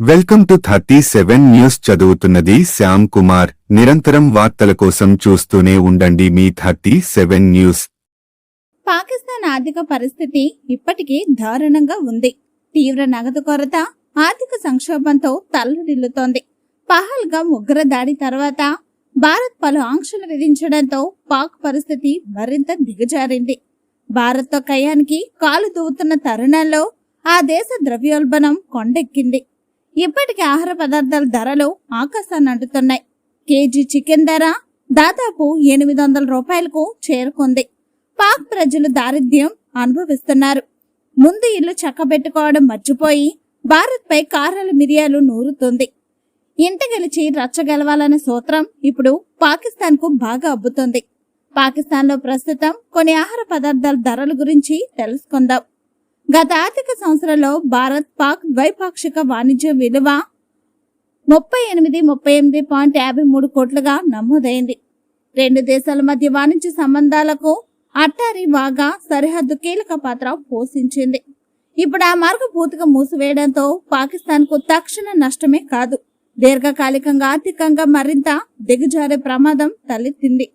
Welcome to thirty seven news చదువుతున్నది శ్యామ్ కుమార్. నిరంతరం వార్తల కోసం చూస్తూనే ఉండండి మీ థర్టీ సెవెన్ న్యూస్. పాకిస్తాన్ ఆర్థిక పరిస్థితి ఇప్పటికీ దారుణంగా ఉంది. తీవ్ర నగదు కొరత ఆర్థిక సంక్షోభంతో తల్లడిల్లుతోంది. పహల్గాం ఉగ్ర దాడి తర్వాత భారత్ పలు ఆంక్షలు విధించడంతో పాక్ పరిస్థితి మరింత దిగజారింది. భారత్తో కయానికి కాలు దూవుతున్న తరుణంలో ఆ దేశ ద్రవ్యోల్బణం కొండెక్కింది. ఇప్పటికీ ఆహార పదార్థాల ధరలు ఆకాశాన్ని అంటుతున్నాయి. కేజీ చికెన్ ధర దాదాపు ఎనిమిది వందల రూపాయలకు చేరుకుంది. పాక్ ప్రజలు దారిద్ర్యం అనుభవిస్తున్నారు. ముందు ఇల్లు చక్కబెట్టుకోవడం మర్చిపోయి భారత్పై కారాల మిరియాలు నూరుతుంది. ఇంట గెలిచి రచ్చగలవాలనే సూత్రం ఇప్పుడు పాకిస్తాన్కు బాగా అబ్బుతుంది. పాకిస్తాన్లో ప్రస్తుతం కొన్ని ఆహార పదార్థాల ధరల గురించి తెలుసుకుందాం. గత ఆర్థిక సంవత్సరంలో భారత్ పాక్ ద్వైపాక్షిక వాణిజ్య విలువ ముప్పై ఎనిమిది ముప్పై ఎనిమిది పాయింట్ యాభై మూడు కోట్లుగా నమోదైంది. రెండు దేశాల మధ్య వాణిజ్య సంబంధాలకు అట్టారి వాగా సరిహద్దు కీలక పాత్ర పోషించింది. ఇప్పుడు ఆ మార్గం పూర్తిగా మూసివేయడంతో పాకిస్తాన్కు తక్షణ నష్టమే కాదు దీర్ఘకాలికంగా ఆర్థికంగా మరింత దిగజారే ప్రమాదం తలెత్తింది.